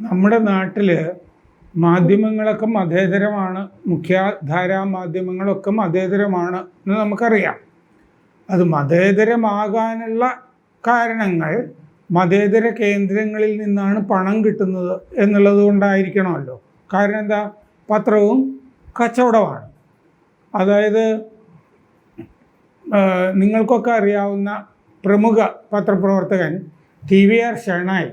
നമ്മുടെ നാട്ടിൽ മാധ്യമങ്ങളൊക്കെ മതേതരമാണ് മുഖ്യധാരാ മാധ്യമങ്ങളൊക്കെ മതേതരമാണ് എന്ന് നമുക്കറിയാം. അത് മതേതരമാകാനുള്ള കാരണങ്ങൾ മതേതര കേന്ദ്രങ്ങളിൽ നിന്നാണ് പണം കിട്ടുന്നത് എന്നുള്ളത് കൊണ്ടായിരിക്കണമല്ലോ. കാരണം എന്താ? പത്രവും കച്ചവടമാണ്. അതായത് നിങ്ങൾക്കൊക്കെ അറിയാവുന്ന പ്രമുഖ പത്രപ്രവർത്തകൻ ടി വി ആർ ഷെണായി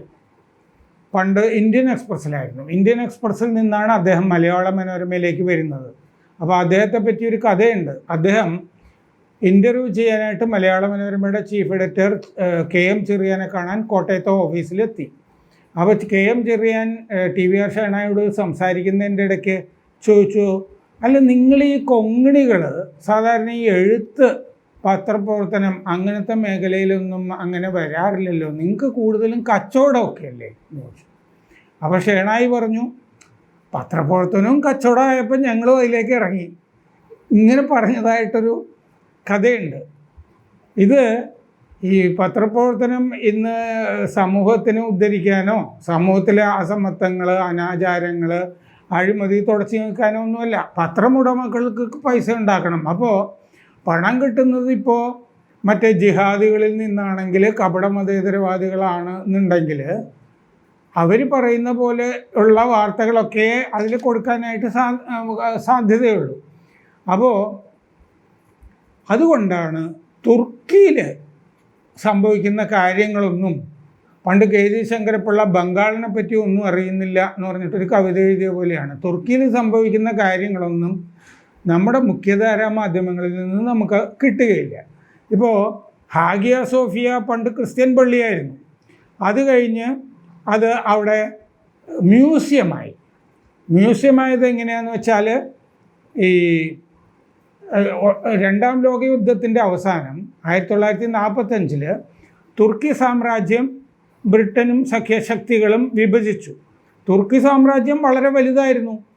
പണ്ട് ഇന്ത്യൻ എക്സ്പ്രസ്സിലായിരുന്നു. ഇന്ത്യൻ എക്സ്പ്രസ്സിൽ നിന്നാണ് അദ്ദേഹം മലയാള മനോരമയിലേക്ക് വരുന്നത്. അപ്പോൾ അദ്ദേഹത്തെ പറ്റി ഒരു കഥയുണ്ട്. അദ്ദേഹം ഇന്റർവ്യൂ ചെയ്യാനായിട്ട് മലയാള മനോരമയുടെ ചീഫ് എഡിറ്റർ കെ എം ചെറിയാനെ കാണാൻ കോട്ടയത്തെ ഓഫീസിലെത്തി. അപ്പോൾ K M Cherian T V R ഷേണായോട് സംസാരിക്കുന്നതിന്റെ ഇടയ്ക്ക് ചോദിച്ചു അല്ല നിങ്ങൾ ഈ കൊങ്ങിണികൾ സാധാരണ ഈ എഴുത്ത് പത്രപ്രവർത്തനം അങ്ങനത്തെ മേഖലയിലൊന്നും അങ്ങനെ വരാറില്ലല്ലോ. നിങ്ങൾക്ക് കൂടുതലും കച്ചവടമൊക്കെ അല്ലേ ചോദിച്ചു അപ്പോൾ ഷേണായി പറഞ്ഞു പത്രപ്രവർത്തനവും കച്ചവടമായപ്പോൾ ഞങ്ങളും അതിലേക്ക് ഇറങ്ങി. ഇങ്ങനെ പറഞ്ഞതായിട്ടൊരു കഥയുണ്ട്. ഇത് ഈ പത്രപ്രവർത്തനം ഇന്ന് സമൂഹത്തിന് ഉദ്ധരിക്കാനോ സമൂഹത്തിലെ അസമത്വങ്ങൾ അനാചാരങ്ങൾ അഴിമതി തുടച്ചു നിൽക്കാനോ ഒന്നുമല്ല പത്രമുടമകൾക്ക് പൈസ ഉണ്ടാക്കണം. അപ്പോൾ പണം കിട്ടുന്നത് ഇപ്പോൾ മറ്റേ ജിഹാദികളിൽ നിന്നാണെങ്കിൽ കപട മതേതരവാദികളാണ് എന്നുണ്ടെങ്കിൽ അവർ പറയുന്ന പോലെ ഉള്ള വാർത്തകളൊക്കെ അതിൽ കൊടുക്കാനായിട്ട് സാ സാധ്യതയുള്ളൂ. അപ്പോൾ അതുകൊണ്ടാണ് തുർക്കിയിൽ സംഭവിക്കുന്ന കാര്യങ്ങളൊന്നും പണ്ട് കെ ജി ശങ്കരപ്പിള്ള ബംഗാളിനെ പറ്റി ഒന്നും അറിയുന്നില്ല എന്ന് പറഞ്ഞിട്ടൊരു കവിത എഴുതിയ പോലെയാണ്. തുർക്കിയിൽ സംഭവിക്കുന്ന കാര്യങ്ങളൊന്നും നമ്മുടെ മുഖ്യധാരാ മാധ്യമങ്ങളിൽ നിന്ന് നമുക്ക് കിട്ടുകയില്ല. ഇപ്പോൾ ഹാഗിയ സോഫിയ പണ്ട് ക്രിസ്ത്യൻ പള്ളിയായിരുന്നു. അത് കഴിഞ്ഞ് അത് അവിടെ മ്യൂസിയമായി. മ്യൂസിയമായത് എങ്ങനെയാന്ന് വെച്ചാൽ ഈ രണ്ടാം ലോക യുദ്ധത്തിന്റെ അവസാനം ആയിരത്തി തൊള്ളായിരത്തി നാൽപ്പത്തഞ്ചിൽ തുർക്കി സാമ്രാജ്യം ബ്രിട്ടനും സഖ്യശക്തികളും വിഭജിച്ചു. തുർക്കി സാമ്രാജ്യം വളരെ വലുതായിരുന്നു.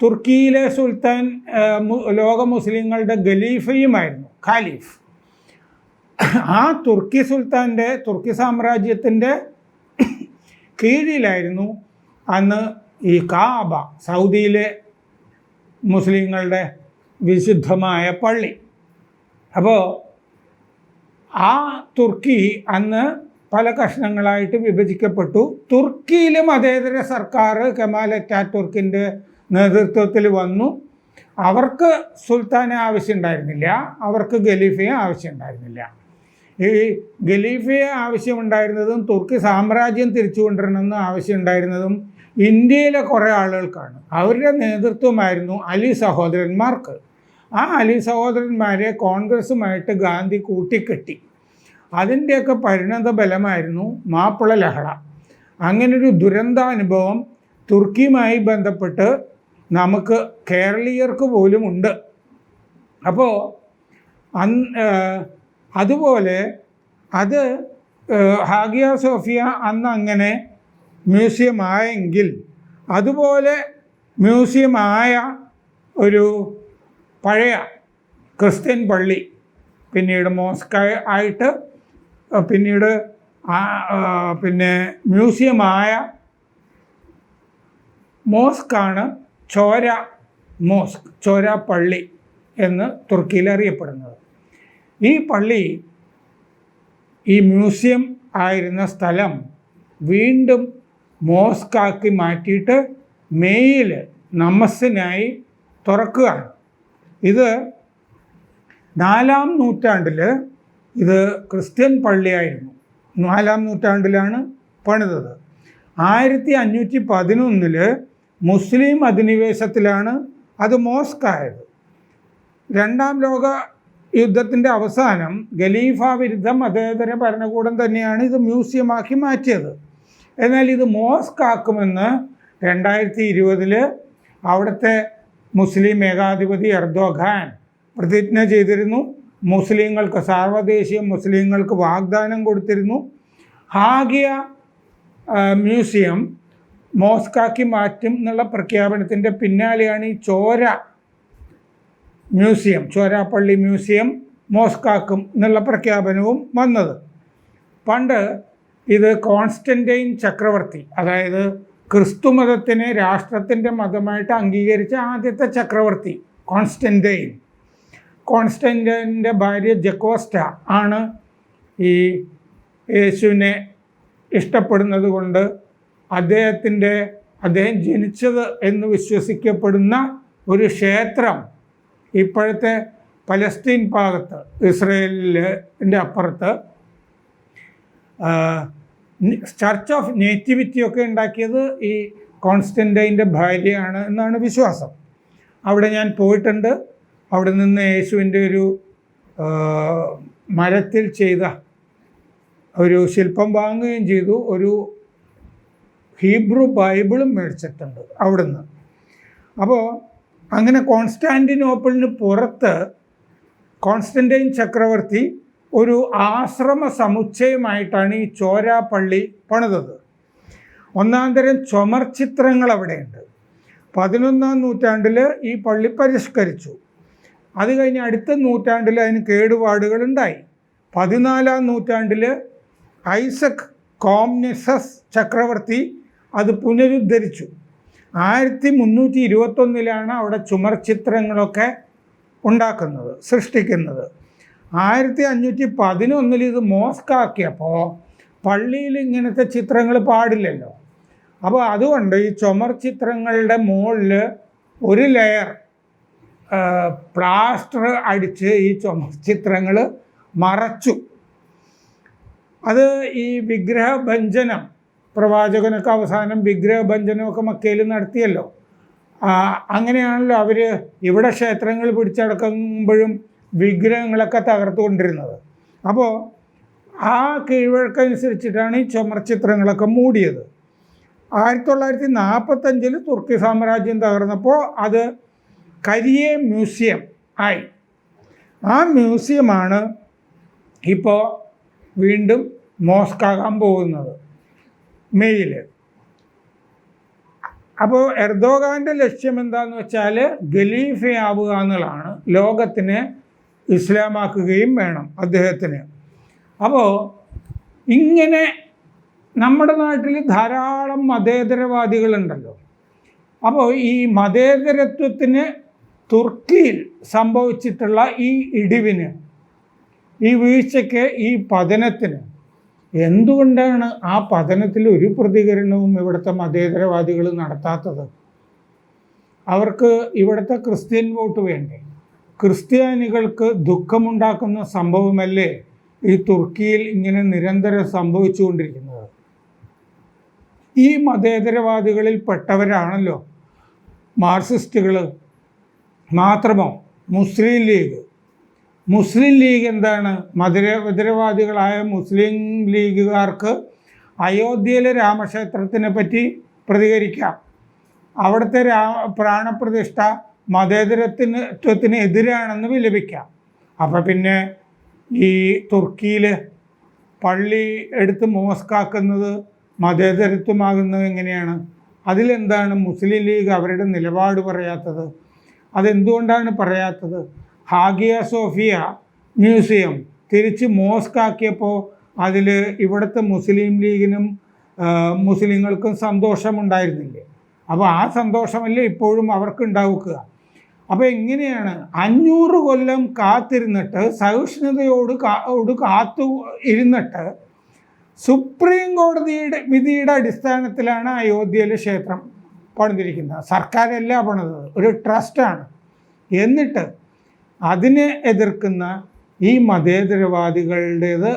തുർക്കിയിലെ സുൽത്താൻ ലോക മുസ്ലിങ്ങളുടെ ഖലീഫയുമായിരുന്നു ഖാലിഫ്. ആ തുർക്കി സുൽത്താന്റെ തുർക്കി സാമ്രാജ്യത്തിന്റെ കീഴിലായിരുന്നു അന്ന് ഈ കാബ സൗദിയിലെ മുസ്ലിങ്ങളുടെ വിശുദ്ധമായ പള്ളി. അപ്പോൾ ആ തുർക്കി അന്ന് പല കഷ്ണങ്ങളായിട്ട് വിഭജിക്കപ്പെട്ടു. തുർക്കിയിലും അതേതര സർക്കാർ കമാൽ അറ്റാറ്റുർക്കിന്റെ നേതൃത്വത്തിൽ വന്നു. അവർക്ക് സുൽത്താനെ ആവശ്യമുണ്ടായിരുന്നില്ല. അവർക്ക് ഖലീഫയെ ആവശ്യമുണ്ടായിരുന്നില്ല. ഈ ഖലീഫയെ ആവശ്യമുണ്ടായിരുന്നതും തുർക്കി സാമ്രാജ്യം തിരിച്ചു കൊണ്ടുവരണമെന്ന് ആവശ്യമുണ്ടായിരുന്നതും ഇന്ത്യയിലെ കുറേ ആളുകൾക്കാണ്. അവരുടെ നേതൃത്വമായിരുന്നു അലി സഹോദരന്മാർക്ക്. ആ അലി സഹോദരന്മാരെ കോൺഗ്രസ്സുമായിട്ട് ഗാന്ധി കൂട്ടിക്കെട്ടി. അതിന്റെയൊക്കെ പരിണത ബലമായിരുന്നു മാപ്പിള ലഹള. അങ്ങനൊരു ദുരന്താനുഭവം തുർക്കിയുമായി ബന്ധപ്പെട്ട് നമുക്ക് കേരളീയർക്ക് പോലും ഉണ്ട്. അപ്പോൾ അതുപോലെ അത് ഹാഗിയ സോഫിയ അന്ന് അങ്ങനെ മ്യൂസിയം ആയെങ്കിൽ അതുപോലെ മ്യൂസിയം ആയ ഒരു പഴയ ക്രിസ്ത്യൻ പള്ളി പിന്നീട് മോസ്ക് ആയിട്ട് പിന്നീട് പിന്നെ മ്യൂസിയമായ മോസ്കാണ് ചോര മോസ്ക് ചോര പള്ളി എന്ന് തുർക്കിയിൽ അറിയപ്പെടുന്നത്. ഈ പള്ളി ഈ മ്യൂസിയം ആയിരുന്ന സ്ഥലം വീണ്ടും മോസ്കാക്കി മാറ്റിയിട്ട് മെയ്യിൽ നമസ്സിനായി തുറക്കുകയാണ്. ഇത് നാലാം നൂറ്റാണ്ടിൽ ഇത് ക്രിസ്ത്യൻ പള്ളിയായിരുന്നു. നാലാം നൂറ്റാണ്ടിലാണ് പണിതത്. ആയിരത്തി അഞ്ഞൂറ്റി പതിനൊന്നിൽ മുസ്ലിം അധിനിവേശത്തിലാണ് അത് മോസ്കായത്. രണ്ടാം ലോക യുദ്ധത്തിന്റെ അവസാനം ഖലീഫ വിരുദ്ധ മതേതര ഭരണകൂടം തന്നെയാണ് ഇത് മ്യൂസിയമാക്കി മാറ്റിയത്. എന്നാൽ ഇത് മോസ്ക് ആക്കുമെന്ന് രണ്ടായിരത്തി ഇരുപതിൽ അവിടുത്തെ മുസ്ലിം ഏകാധിപതി എർദോഖാൻ പ്രതിജ്ഞ ചെയ്തിരുന്നു. മുസ്ലിങ്ങൾക്ക് സാർവദേശീയ മുസ്ലിങ്ങൾക്ക് വാഗ്ദാനം കൊടുത്തിരുന്നു. ഹാഗിയ മ്യൂസിയം മോസ്കാക്കി മാറ്റും എന്നുള്ള പ്രഖ്യാപനത്തിന്റെ പിന്നാലെയാണ് ഈ ചോര മ്യൂസിയം ചോരാപ്പള്ളി മ്യൂസിയം മോസ്കാക്കും എന്നുള്ള പ്രഖ്യാപനവും വന്നത്. പണ്ട് ഇത് കോൺസ്റ്റന്റൈൻ ചക്രവർത്തി അതായത് ക്രിസ്തുമതത്തിനെ രാഷ്ട്രത്തിന്റെ മതമായിട്ട് അംഗീകരിച്ച ആദ്യത്തെ ചക്രവർത്തി കോൺസ്റ്റന്റൈൻ കോൺസ്റ്റന്റൈന്റെ ഭാര്യ ജക്കോസ്റ്റ ആണ് ഈ യേശുവിനെ ഇഷ്ടപ്പെടുന്നത് കൊണ്ട് അദ്ദേഹത്തിന്റെ അദ്ദേഹം ജനിച്ചത് എന്ന് വിശ്വസിക്കപ്പെടുന്ന ഒരു ക്ഷേത്രം ഇപ്പോഴത്തെ പലസ്തീൻ ഭാഗത്ത് ഇസ്രയേലിന്റെ അപ്പുറത്ത് ചർച്ച് ഓഫ് നേറ്റിവിറ്റി ഒക്കെ ഉണ്ടാക്കിയത് ഈ കോൺസ്റ്റന്റൈന്റെ ഭാര്യയാണ് എന്നാണ് വിശ്വാസം. അവിടെ ഞാൻ പോയിട്ടുണ്ട്. അവിടെ നിന്ന് യേശുവിന്റെ ഒരു മരത്തിൽ ചെയ്ത ഒരു ശില്പം വാങ്ങുകയും ചെയ്തു. ഒരു ഹീബ്രു ബൈബിളും മേടിച്ചിട്ടുണ്ട് അവിടുന്ന്. അപ്പോൾ അങ്ങനെ കോൺസ്റ്റാന്റിനോപ്പിളിന് പുറത്ത് കോൺസ്റ്റന്റൈൻ ചക്രവർത്തി ഒരു ആശ്രമ സമുച്ചയമായിട്ടാണ് ഈ ചോരാ പള്ളി പണിതത്. ഒന്നാം തരം ചുമർ ചിത്രങ്ങൾ അവിടെയുണ്ട്. പതിനൊന്നാം നൂറ്റാണ്ടിൽ ഈ പള്ളി പരിഷ്കരിച്ചു. അത് കഴിഞ്ഞ് അടുത്ത നൂറ്റാണ്ടിൽ അതിന് കേടുപാടുകൾ ഉണ്ടായി. പതിനാലാം നൂറ്റാണ്ടിൽ ഐസക് കോംനിസസ് ചക്രവർത്തി അത് പുനരുദ്ധരിച്ചു. ആയിരത്തി മുന്നൂറ്റി ഇരുപത്തൊന്നിലാണ് അവിടെ ചുമർ ചിത്രങ്ങളൊക്കെ ഉണ്ടാക്കുന്നത് സൃഷ്ടിക്കുന്നത്. ആയിരത്തി അഞ്ഞൂറ്റി പതിനൊന്നിൽ ഇത് മോസ്കാക്കിയപ്പോൾ പള്ളിയിൽ ഇങ്ങനത്തെ ചിത്രങ്ങൾ പാടില്ലല്ലോ. അപ്പോൾ അതുകൊണ്ട് ഈ ചുമർ ചിത്രങ്ങളുടെ മുകളിൽ ഒരു ലെയർ പ്ലാസ്റ്റർ അടിച്ച് ഈ ചുമർ ചിത്രങ്ങൾ മറച്ചു. അത് ഈ വിഗ്രഹഭഞ്ജനം പ്രവാചകനൊക്കെ അവസാനം വിഗ്രഹഭഞ്ജനമൊക്കെ മക്കയിൽ നടത്തിയല്ലോ. അങ്ങനെയാണല്ലോ അവർ ഇവിടെ ക്ഷേത്രങ്ങൾ പിടിച്ചടക്കുമ്പോഴും വിഗ്രഹങ്ങളൊക്കെ തകർത്തുകൊണ്ടിരുന്നത്. അപ്പോൾ ആ കീഴ്വഴക്കനുസരിച്ചിട്ടാണ് ഈ ചുമർ ചിത്രങ്ങളൊക്കെ മൂടിയത്. ആയിരത്തി തൊള്ളായിരത്തി നാൽപ്പത്തഞ്ചിൽ തുർക്കി സാമ്രാജ്യം തകർന്നപ്പോൾ അത് കരിയെ മ്യൂസിയം ആയി. ആ മ്യൂസിയമാണ് ഇപ്പോൾ വീണ്ടും മോസ്കാകാൻ പോകുന്നത്. മെയ്യിൽ അപ്പോൾ എർദോഗാന്റെ ലക്ഷ്യം എന്താണെന്ന് വെച്ചാൽ ഖലീഫയാവുക എന്നുള്ളതാണ്. ലോകത്തിനെ ഇസ്ലാമാക്കുകയും വേണം അദ്ദേഹത്തിന്. അപ്പോൾ ഇങ്ങനെ നമ്മുടെ നാട്ടിൽ ധാരാളം മതേതരവാദികളുണ്ടല്ലോ. അപ്പോൾ ഈ മതേതരത്വത്തിന് തുർക്കിയിൽ സംഭവിച്ചിട്ടുള്ള ഈ ഇടിവിന് ഈ വീഴ്ചയ്ക്ക് ഈ പതനത്തിന് എന്തുകൊണ്ടാണ് ആ പതനത്തിൽ ഒരു പ്രതികരണവും ഇവിടുത്തെ മതേതരവാദികൾ നടത്താത്തത്? അവർക്ക് ഇവിടുത്തെ ക്രിസ്ത്യൻ വോട്ട് വേണ്ടേ? ക്രിസ്ത്യാനികൾക്ക് ദുഃഖമുണ്ടാക്കുന്ന സംഭവമല്ലേ ഈ തുർക്കിയിൽ ഇങ്ങനെ നിരന്തരം സംഭവിച്ചുകൊണ്ടിരിക്കുന്നത്? ഈ മതേതരവാദികളിൽ പെട്ടവരാണല്ലോ മാർക്സിസ്റ്റുകൾ മാത്രമോ മുസ്ലിം ലീഗ്. മുസ്ലിം ലീഗ് എന്താണ്? മധുരമധുരവാദികളായ മുസ്ലിം ലീഗുകാർക്ക് അയോധ്യയിലെ രാമക്ഷേത്രത്തിനെ പറ്റി പ്രതികരിക്കാം. അവിടുത്തെ രാ പ്രാണപ്രതിഷ്ഠ മതേതരത്തിന് ത്വത്തിന് എതിരാണെന്ന് വിലപിക്കാം. അപ്പം പിന്നെ ഈ തുർക്കിയിൽ പള്ളി എടുത്ത് മോസ്കാക്കുന്നത് മതേതരത്വമാകുന്നത് എങ്ങനെയാണ്? അതിലെന്താണ് മുസ്ലിം ലീഗ് അവരുടെ നിലപാട് പറയാത്തത്? അതെന്തുകൊണ്ടാണ് പറയാത്തത്? Hagia Sophia museum. തിരിച്ച് മോസ്കാക്കിയപ്പോൾ അതിൽ ഇവിടുത്തെ മുസ്ലിം ലീഗിനും മുസ്ലിങ്ങൾക്കും സന്തോഷമുണ്ടായിരുന്നില്ലേ? അപ്പോൾ ആ സന്തോഷമല്ലേ ഇപ്പോഴും അവർക്ക് ഉണ്ടാവുക അപ്പോൾ എങ്ങനെയാണ് അഞ്ഞൂറ് കൊല്ലം കാത്തിരുന്നിട്ട് സഹിഷ്ണുതയോട് കാട് കാത്തു ഇരുന്നിട്ട് സുപ്രീം കോടതിയുടെ വിധിയുടെ അടിസ്ഥാനത്തിലാണ് അയോധ്യയിലെ ക്ഷേത്രം പണിതിരിക്കുന്നത്. സർക്കാരല്ല പണിതത്? ഒരു ട്രസ്റ്റാണ്. എന്നിട്ട് അതിനെ എതിർക്കുന്ന ഈ മതേതരവാദികളുടേത്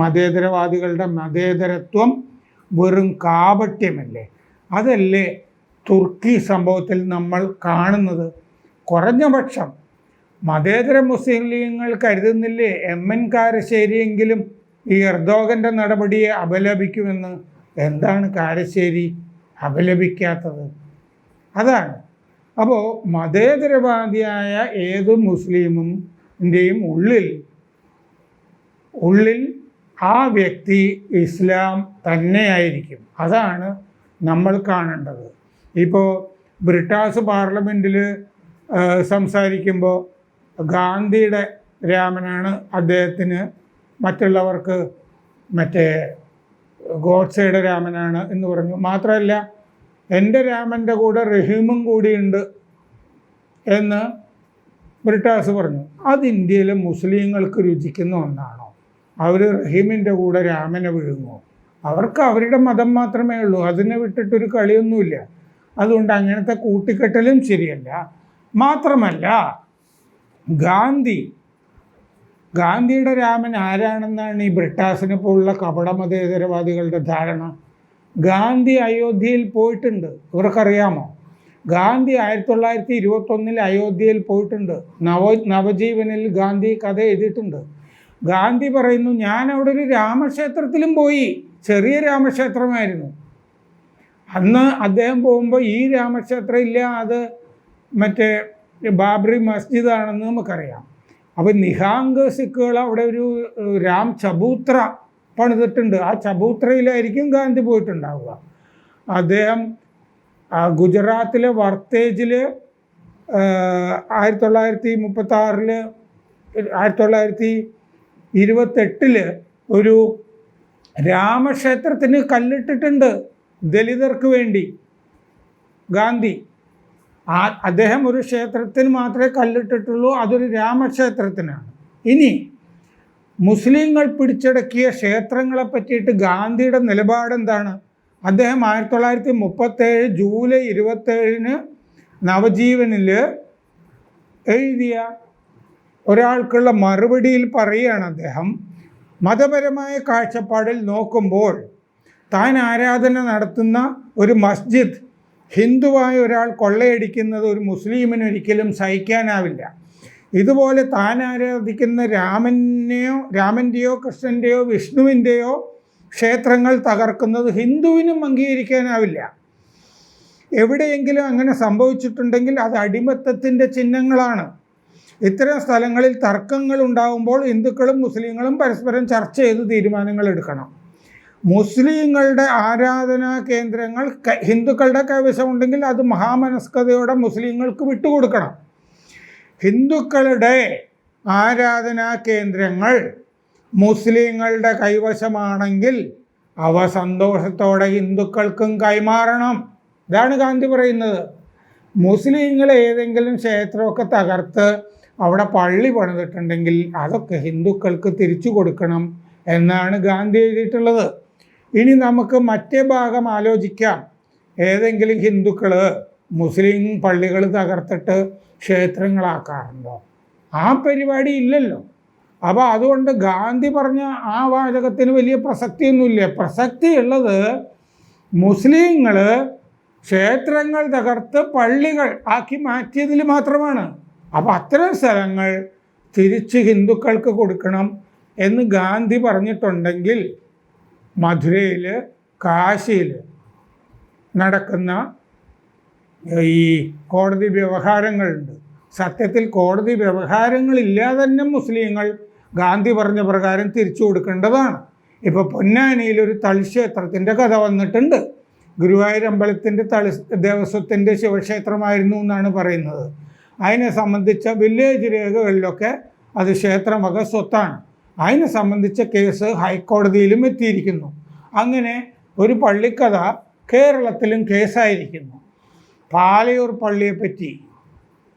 മതേതരവാദികളുടെ മതേതരത്വം വെറും കാപട്യമല്ലേ? അതല്ലേ തുർക്കി സംഭവത്തിൽ നമ്മൾ കാണുന്നത്? കുറഞ്ഞ പക്ഷം മതേതര മുസ്ലിം ലീഗങ്ങൾ കരുതുന്നില്ലേ? എം എൻ കാരശ്ശേരിയെങ്കിലും ഈ എർദോഗന്റെ നടപടിയെ അപലപിക്കുമെന്ന്? എന്താണ് കാരശ്ശേരി അപലപിക്കാത്തത്? അതാണ് അപ്പോൾ മതേതരവാദിയായ ഏത് മുസ്ലിമും ഉള്ളിൽ ഉള്ളിൽ ആ വ്യക്തി ഇസ്ലാം തന്നെയായിരിക്കും. അതാണ് നമ്മൾ കാണേണ്ടത്. ഇപ്പോൾ ബ്രിട്ടാസ് പാർലമെന്റിൽ സംസാരിക്കുമ്പോൾ ഗാന്ധിയുടെ രാമനാണ് അദ്ദേഹത്തിന് മറ്റുള്ളവർക്ക് മറ്റേ ഗോഡ്സയുടെ രാമനാണ് എന്ന് പറഞ്ഞു. മാത്രമല്ല എന്റെ രാമന്റെ കൂടെ റഹീമും കൂടിയുണ്ട് എന്ന് ബ്രിട്ടാസ് പറഞ്ഞു. അത് ഇന്ത്യയിലെ മുസ്ലിങ്ങൾക്ക് രുചിക്കുന്ന ഒന്നാണോ? അവർ റഹീമിന്റെ കൂടെ രാമനെ വിഴുങ്ങുമോ? അവർക്ക് അവരുടെ മതം മാത്രമേ ഉള്ളൂ. അതിനെ വിട്ടിട്ടൊരു കളിയൊന്നുമില്ല. അതുകൊണ്ട് അങ്ങനത്തെ കൂട്ടിക്കെട്ടലും ശരിയല്ല. മാത്രമല്ല ഗാന്ധി ഗാന്ധിയുടെ രാമൻ ആരാണെന്നാണ് ഈ ബ്രിട്ടാസിനെ പോലുള്ള കപടമതേതരവാദികളുടെ ധാരണ? ഗാന്ധി അയോധ്യയിൽ പോയിട്ടുണ്ട്. ഇവർക്കറിയാമോ? ഗാന്ധി ആയിരത്തി തൊള്ളായിരത്തി ഇരുപത്തൊന്നിൽ അയോധ്യയിൽ പോയിട്ടുണ്ട്. നവ നവജീവനിൽ ഗാന്ധി കഥ എഴുതിയിട്ടുണ്ട്. ഗാന്ധി പറയുന്നു ഞാൻ അവിടെ ഒരു രാമക്ഷേത്രത്തിലും പോയി. ചെറിയ രാമക്ഷേത്രമായിരുന്നു. അന്ന് അദ്ദേഹം പോകുമ്പോൾ ഈ രാമക്ഷേത്രം ഇല്ല. അത് മറ്റേ ബാബറി മസ്ജിദാണെന്ന് നമുക്കറിയാം. അപ്പോൾ നിഹാങ്ക് സിഖുകൾ അവിടെ ഒരു രാം ചബൂത്ര പണിതിട്ടുണ്ട്. ആ ചബൂത്രയിലായിരിക്കും ഗാന്ധി പോയിട്ടുണ്ടാവുക. അദ്ദേഹം ഗുജറാത്തിലെ വർത്തേജിൽ ആയിരത്തി തൊള്ളായിരത്തി മുപ്പത്തി ആറിൽ ആയിരത്തി തൊള്ളായിരത്തി ഇരുപത്തെട്ടിൽ ഒരു രാമക്ഷേത്രത്തിന് കല്ലിട്ടിട്ടുണ്ട് ദലിതർക്ക് വേണ്ടി ഗാന്ധി. അദ്ദേഹം ഒരു ക്ഷേത്രത്തിന് മാത്രമേ കല്ലിട്ടിട്ടുള്ളൂ അതൊരു രാമക്ഷേത്രത്തിനാണ്. ഇനി മുസ്ലിങ്ങൾ പിടിച്ചടക്കിയ ക്ഷേത്രങ്ങളെ പറ്റിയിട്ട് ഗാന്ധിയുടെ നിലപാട് എന്താണ് അദ്ദേഹം ആയിരത്തി തൊള്ളായിരത്തി മുപ്പത്തേഴ് ജൂലൈ ഇരുപത്തേഴിന് നവജീവനിൽ എഴുതിയ ഒരാൾക്കുള്ള മറുപടിയിൽ പറയുകയാണ് അദ്ദേഹം. മതപരമായ കാഴ്ചപ്പാടിൽ നോക്കുമ്പോൾ താൻ ആരാധന നടത്തുന്ന ഒരു മസ്ജിദ് ഹിന്ദുവായ ഒരാൾ കൊള്ളയടിക്കുന്നത് ഒരു മുസ്ലിമിന് ഒരിക്കലും സഹിക്കാനാവില്ല. ഇതുപോലെ താൻ ആരാധിക്കുന്ന രാമനെയോ രാമന്റെയോ കൃഷ്ണന്റെയോ വിഷ്ണുവിന്റെയോ ക്ഷേത്രങ്ങൾ തകർക്കുന്നത് ഹിന്ദുവിനും അംഗീകരിക്കാനാവില്ല. എവിടെയെങ്കിലും അങ്ങനെ സംഭവിച്ചിട്ടുണ്ടെങ്കിൽ അത് അടിമത്തത്തിന്റെ ചിഹ്നങ്ങളാണ്. ഇത്തരം സ്ഥലങ്ങളിൽ തർക്കങ്ങൾ ഉണ്ടാകുമ്പോൾ ഹിന്ദുക്കളും മുസ്ലിങ്ങളും പരസ്പരം ചർച്ച ചെയ്ത് തീരുമാനങ്ങൾ എടുക്കണം. മുസ്ലിങ്ങളുടെ ആരാധനാ കേന്ദ്രങ്ങൾ ഹിന്ദുക്കളുടെ കൈവശമുണ്ടെങ്കിൽ അത് മഹാമനസ്കതയോടെ മുസ്ലിങ്ങൾക്ക് വിട്ടുകൊടുക്കണം. ഹിന്ദുക്കളുടെ ആരാധനാ കേന്ദ്രങ്ങൾ മുസ്ലിങ്ങളുടെ കൈവശമാണെങ്കിൽ അവ സന്തോഷത്തോടെ ഹിന്ദുക്കൾക്കും കൈമാറണം. ഇതാണ് ഗാന്ധി പറയുന്നത്. മുസ്ലിങ്ങൾ ഏതെങ്കിലും ക്ഷേത്രമൊക്കെ തകർത്ത് അവിടെ പള്ളി പണിതിട്ടുണ്ടെങ്കിൽ അതൊക്കെ ഹിന്ദുക്കൾക്ക് തിരിച്ചു കൊടുക്കണം എന്നാണ് ഗാന്ധി എഴുതിയിട്ടുള്ളത്. ഇനി നമുക്ക് മറ്റേ ഭാഗം ആലോചിക്കാം. ഏതെങ്കിലും ഹിന്ദുക്കൾ മുസ്ലിം പള്ളികൾ തകർത്തിട്ട് ക്ഷേത്രങ്ങളാക്കാറുണ്ടോ? ആ പരിപാടി ഇല്ലല്ലോ. അപ്പോൾ അതുകൊണ്ട് ഗാന്ധി പറഞ്ഞ ആ വാചകത്തിന് വലിയ പ്രസക്തിയൊന്നുമില്ല. പ്രസക്തി ഉള്ളത് മുസ്ലിങ്ങൾ ക്ഷേത്രങ്ങൾ തകർത്ത് പള്ളികൾ ആക്കി മാറ്റിയതിൽ മാത്രമാണ്. അപ്പോൾ അത്തരം സ്ഥലങ്ങൾ തിരിച്ച് ഹിന്ദുക്കൾക്ക് കൊടുക്കണം എന്ന് ഗാന്ധി പറഞ്ഞിട്ടുണ്ടെങ്കിൽ മധുരയിൽ കാശിയിൽ നടക്കുന്ന ഈ കോടതി വ്യവഹാരങ്ങളുണ്ട്. സത്യത്തിൽ കോടതി വ്യവഹാരങ്ങളില്ലാതെ തന്നെ മുസ്ലിങ്ങൾ ഗാന്ധി പറഞ്ഞ പ്രകാരം തിരിച്ചു കൊടുക്കേണ്ടതാണ്. ഇപ്പോൾ പൊന്നാനിയിൽ ഒരു തളിക്ഷേത്രത്തിന്റെ കഥ വന്നിട്ടുണ്ട്. ഗുരുവായൂർ അമ്പലത്തിന്റെ തളി ദേവസ്വത്തിന്റെ ശിവക്ഷേത്രമായിരുന്നു എന്നാണ് പറയുന്നത്. അതിനെ സംബന്ധിച്ച വില്ലേജ് രേഖകളിലൊക്കെ അത് ക്ഷേത്രമക സ്വത്താണ്. അതിനെ സംബന്ധിച്ച കേസ് ഹൈക്കോടതിയിലും എത്തിയിരിക്കുന്നു. അങ്ങനെ ഒരു പള്ളിക്കഥ കേരളത്തിലും കേസായിരിക്കുന്നു. പാലയൂർ പള്ളിയെപ്പറ്റി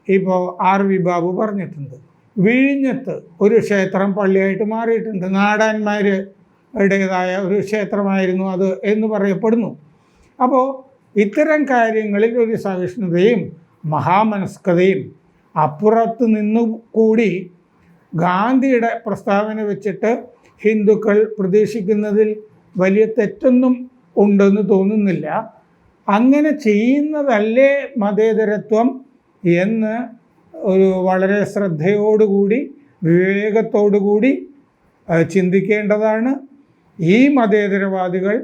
ഇപ്പോൾ ആർ വി ബാബു പറഞ്ഞിട്ടുണ്ട്. വിഴിഞ്ഞത്ത് ഒരു ക്ഷേത്രം പള്ളിയായിട്ട് മാറിയിട്ടുണ്ട്. നാടാന്മാരുടേതായ ഒരു ക്ഷേത്രമായിരുന്നു അത് എന്ന് പറയപ്പെടുന്നു. അപ്പോൾ ഇത്തരം കാര്യങ്ങളിൽ ഒരു സഹിഷ്ണുതയും മഹാമനസ്കതയും അപ്പുറത്ത് നിന്നു കൂടി ഗാന്ധിയുടെ പ്രസ്താവന വെച്ചിട്ട് ഹിന്ദുക്കൾ പ്രതീക്ഷിക്കുന്നതിൽ വലിയ തെറ്റൊന്നും ഉണ്ടെന്ന് തോന്നുന്നില്ല. അങ്ങനെ ചെയ്യുന്നതല്ലേ മതേതരത്വം എന്ന് ഒരു വളരെ ശ്രദ്ധയോടുകൂടി വിവേകത്തോടുകൂടി ചിന്തിക്കേണ്ടതാണ്. ഈ മതേതരവാദികൾ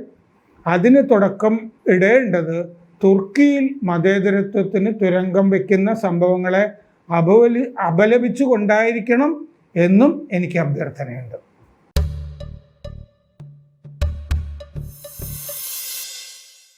അതിന് തുടക്കം ഇടേണ്ടത് തുർക്കിയിൽ മതേതരത്വത്തിന് തുരങ്കം വയ്ക്കുന്ന സംഭവങ്ങളെ അപലി അപലപിച്ചു കൊണ്ടായിരിക്കണം എന്നും എനിക്ക് അഭ്യർത്ഥനയുണ്ട്.